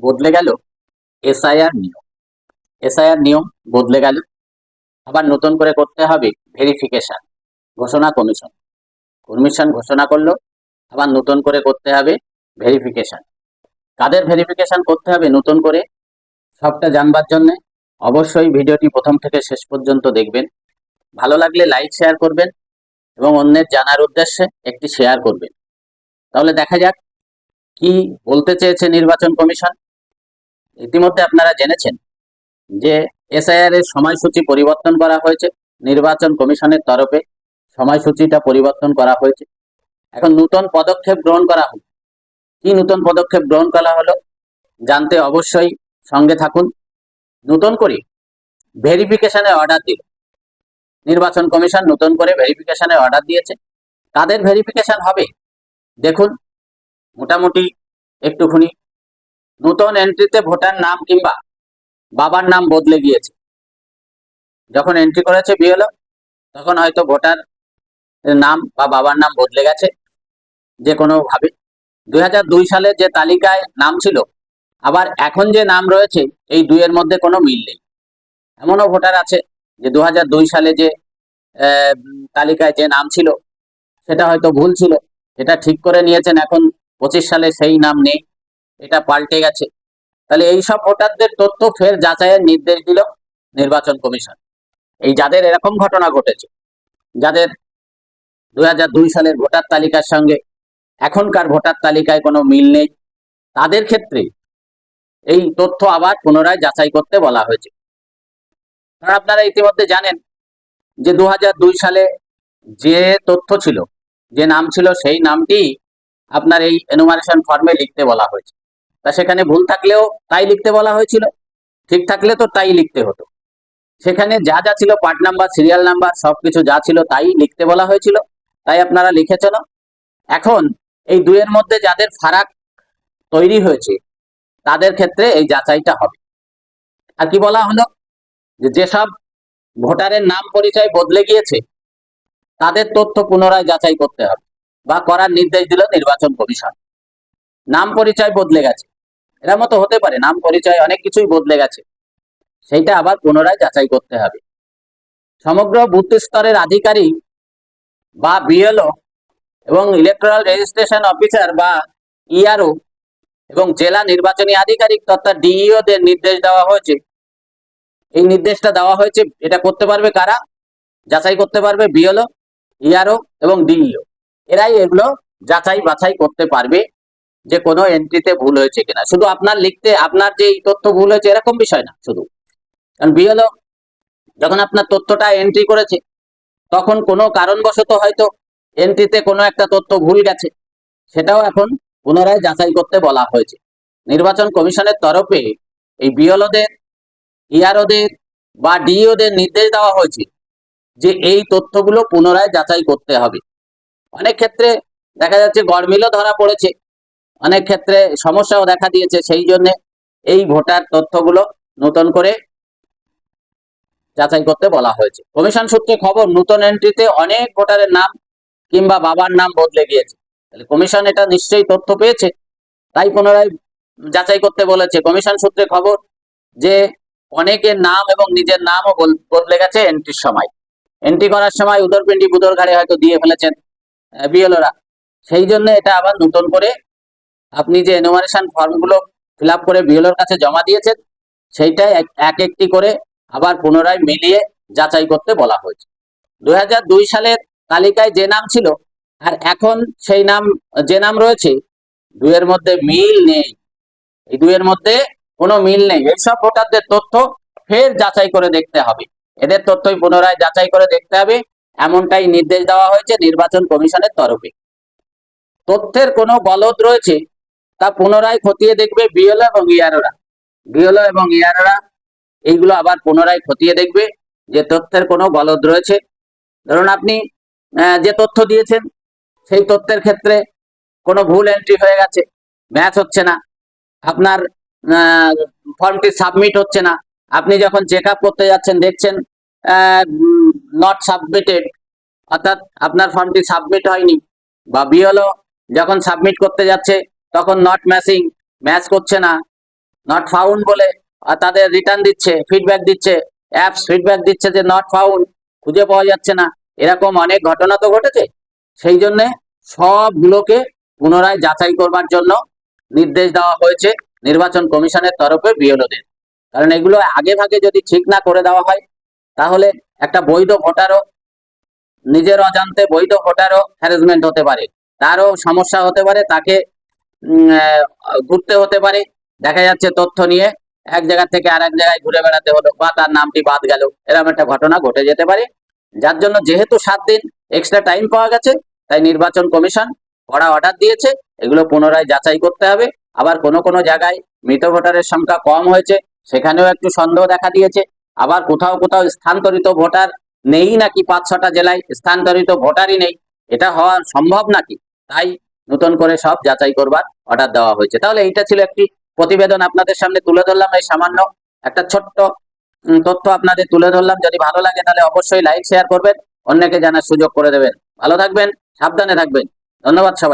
বদলে গেল? এসআইআর নিয়ম। এসআইআর নিয়ম বদলে গেল। আবার নতুন করে করতে হবে ভেরিফিকেশন ঘোষণা কমিশন কমিশন ঘোষণা করল, আবার নতুন করে করতে হবে ভেরিফিকেশন কাদের ভেরিফিকেশন করতে হবে নতুন করে? সবটা জানবার জন্য অবশ্যই ভিডিওটি প্রথম থেকে শেষ পর্যন্ত দেখবেন। ভালো লাগলে লাইক শেয়ার করবেন এবং অন্যের জানার উদ্দেশ্যে একটি শেয়ার করবেন। তাহলে দেখা যাক কি বলতে চেয়েছে নির্বাচন কমিশন। ইতিমধ্যে আপনারা জেনেছেন যে এসআইআর এর সময়সূচি পরিবর্তন করা হয়েছে, নির্বাচন কমিশনের তরফে সময়সূচিটা পরিবর্তন করা হয়েছে। এখন নতুন পদক্ষেপ গ্রহণ করা হলো কি নতুন পদক্ষেপ গ্রহণ করা হলো জানতে অবশ্যই সঙ্গে থাকুন। নতুন করে ভেরিফিকেশনের অর্ডার দিল। নির্বাচন কমিশন নতুন করে ভেরিফিকেশনের অর্ডার দিয়েছে। কাদের ভেরিফিকেশন হবে। দেখুন, মোটামুটি একটুখানি নতুন এন্ট্রিতে ভোটার নাম কিংবা বাবার নাম বদলে গিয়েছে। যখন এন্ট্রি করেছে বিএলও তখন হয়তো ভোটার নাম বা বাবার নাম বদলে গেছে, যে কোনো ভাবে। দু হাজার দুই সালে যে তালিকায় নাম ছিল, আবার এখন যে নাম রয়েছে, এই দুইয়ের মধ্যে কোনো মিল নেই। এমনও ভোটার আছে যে দু দুই সালে যে তালিকায় যে নাম ছিল, সেটা হয়তো ভুল ছিল এটা ঠিক করে নিয়েছেন, এখন পঁচিশ সালে সেই নাম নেই। এটা পাল্টে গেছে। তাহলে এই সব ভোটারদের তথ্য ফের যাচাইয়ের নির্দেশ দিল নির্বাচন কমিশন। এই যাদের এরকম ঘটনা ঘটেছে, যাদের দু হাজার দুই সালের ভোটার তালিকার সঙ্গে এখনকার ভোটার তালিকায় কোনো মিল নেই, তাদের ক্ষেত্রে এই তথ্য আবার পুনরায় যাচাই করতে বলা হয়েছে। কারণ আপনারা ইতিমধ্যে জানেন যে দু হাজার দুই সালে যে তথ্য ছিল, যে নাম ছিল সেই নামটি আপনার এই এনুমারেশন ফর্মে লিখতে বলা হয়েছে। তা সেখানে ভুল থাকলেও তাই লিখতে বলা হয়েছিল। ঠিক থাকলে তো তাই লিখতে হতো। সেখানে যা যা ছিল পার্ট নাম্বার সিরিয়াল নাম্বার সবকিছু যা ছিল তাই লিখতে বলা হয়েছিল। তাই আপনারা লিখেছেন। এখন এই দুইয়ের মধ্যে যাদের ফারাক তৈরি হয়েছে, তাদের ক্ষেত্রে এই যাচাইটা হবে। আর কি বলা হলো? যে যেসব ভোটারের নাম পরিচয় বদলে গিয়েছে, তাদের তথ্য পুনরায় যাচাই করতে হবে বা করার নির্দেশ দিল নির্বাচন কমিশন। নাম পরিচয় বদলে গেছে। এরা মতো হতে পারে। নাম পরিচয় অনেক কিছুই বদলে গেছে। সেইটা আবার পুনরায় যাচাই করতে হবে। সমগ্র বুথ স্তরের আধিকারিক বা বিএলও এবং ইলেকট্রাল রেজিস্ট্রেশন অফিসার বা ইআরও এবং জেলা নির্বাচনী আধিকারিক তথা ডিইও দের নির্দেশ দেওয়া হয়েছে। এই নির্দেশটা দেওয়া হয়েছে, এটা করতে পারবে কারা? যাচাই করতে পারবে বিএলও ইআরও এবং ডিইও এরাই এগুলো যাচাই বাছাই করতে পারবে। যে কোনো এন্ট্রিতে ভুল হয়েছে কিনা। শুধু আপনার লিখতে, আপনার যে তথ্য ভুল হয়েছে, এরকম বিষয় না শুধু। কারণ বিএলও যখন আপনার তথ্যটা এন্ট্রি করেছে, তখন কোনো কারণবশত হয়তো এন্ট্রিতে কোনো একটা তথ্য ভুল গেছে। সেটাও এখন পুনরায় যাচাই করতে বলা হয়েছে। নির্বাচন কমিশনের তরফে এই বিএলওদের ইআরওদের বা ডিইওদের নির্দেশ দেওয়া হয়েছে যে এই তথ্যগুলো পুনরায় যাচাই করতে হবে। অনেক ক্ষেত্রে দেখা যাচ্ছে গড়মিলও ধরা পড়েছে। অনেক ক্ষেত্রে সমস্যাও দেখা দিয়েছে, সেই জন্য এই ভোটার তথ্যগুলো নতুন করে যাচাই করতে বলা হয়েছে। কমিশন সূত্রে খবর, নতুন এন্ট্রিতে অনেক ভোটারের নাম কিংবা বাবার নাম বদলে গিয়েছে। তাহলে কমিশন এটা নিশ্চয়ই তথ্য পেয়েছে, তাই পুনরায় যাচাই করতে বলেছে। কমিশন সূত্রে খবর যে অনেকের নাম এবং নিজের নামও বদলে গেছে এন্ট্রির সময়। এন্ট্রি করার সময় উদরপিন্ডি বুদর ঘাড়ে হয়তো দিয়ে ফেলেছেন বিএলওরা। সেই জন্য এটা আবার নতুন করে আপনি যে এনুমারেশন ফর্মগুলো ফিল করে বিএলওর কাছে জমা দিয়েছেন, সেইটাই এক- এক একটি করে আবার পুনরায় মিলিয়ে যাচাই করতে বলা হয়েছে। দু হাজার দুই সালের তালিকায় যে নাম ছিল, আর এখন সেই নাম, যে নাম রয়েছে, দুইয়ের মধ্যে মিল নেই। এই দুইয়ের মধ্যে কোনো মিল নেই। এইসব ভোটারদের তথ্য ফের যাচাই করে দেখতে হবে। এদের তথ্যই পুনরায় যাচাই করে দেখতে হবে। এমনটাই নির্দেশ দেওয়া হয়েছে নির্বাচন কমিশনের তরফে। তথ্যের কোনো গলদ রয়েছে তা পুনরায় খতিয়ে দেখবে বিএলও এবং ইয়ারোরা। বিএলও এবং ইয়ারোরা এইগুলো আবার পুনরায় খতিয়ে দেখবে যে তথ্যের কোনো গলদ রয়েছে। ধরুন আপনি যে তথ্য দিয়েছেন, সেই তথ্যের ক্ষেত্রে কোনো ভুল এন্ট্রি হয়ে গেছে ম্যাচ হচ্ছে না, আপনার ফর্মটি সাবমিট হচ্ছে না, আপনি যখন চেক করতে যাচ্ছেন, দেখছেন নট সাবমিটেড অর্থাৎ আপনার ফর্মটি সাবমিট হয়নি, বা বিএলও যখন সাবমিট করতে যাচ্ছে তখন নট ম্যাচিং ম্যাচ করছে না নট ফাউন্ড বলে তাদের রিটার্ন দিচ্ছে ফিডব্যাক দিচ্ছে অ্যাপস ফিডব্যাক দিচ্ছে যে নট ফাউন্ড খুঁজে পাওয়া যাচ্ছে না। এরকম অনেক ঘটনা তো ঘটেছে। সেই জন্য সবগুলোকে পুনরায় যাচাই করবার জন্য নির্দেশ দেওয়া হয়েছে নির্বাচন কমিশনের তরফে বিএলওদের। কারণ এগুলো আগে ভাগে যদি ঠিক না করে দেওয়া হয়, তাহলে একটা বৈধ ভোটারও, নিজের অজান্তে বৈধ ভোটারও হ্যারাসমেন্ট হতে পারে। তারও সমস্যা হতে পারে, তাকে ঘুরতে হতে পারে। দেখা যাচ্ছে তথ্য নিয়ে এক জায়গা থেকে আর এক জায়গায় ঘুরে বেড়াতে হলো। বা তার নামটি বাদ গেল। এরকম একটা ঘটনা ঘটে যেতে পারে। যার জন্য যেহেতু সাত দিন এক্সট্রা টাইম পাওয়া গেছে, তাই নির্বাচন কমিশন কড়া অর্ডার দিয়েছে। এগুলো পুনরায় যাচাই করতে হবে। আবার কোনো কোনো জায়গায় মৃত ভোটারের সংখ্যা কম হয়েছে, সেখানেও একটু সন্দেহ দেখা দিয়েছে। আবার কোথাও কোথাও স্থানান্তরিত ভোটার নেই নাকি পাঁচ ছটা জেলায় স্থানান্তরিত ভোটারই নেই। এটা হওয়া সম্ভব নাকি? তাই নতুন করে সব যাচাই করবার অর্ডার দেওয়া হয়েছে। তাহলে এইটা ছিল একটি প্রতিবেদন আপনাদের সামনে তুলে ধরলাম। এই সামান্য একটা ছোট্ট তথ্য আপনাদের তুলে ধরলাম। যদি ভালো লাগে তাহলে অবশ্যই লাইক শেয়ার করবেন। অন্যকে জানার সুযোগ করে দেবেন। ভালো থাকবেন, সাবধানে থাকবেন। ধন্যবাদ সবাই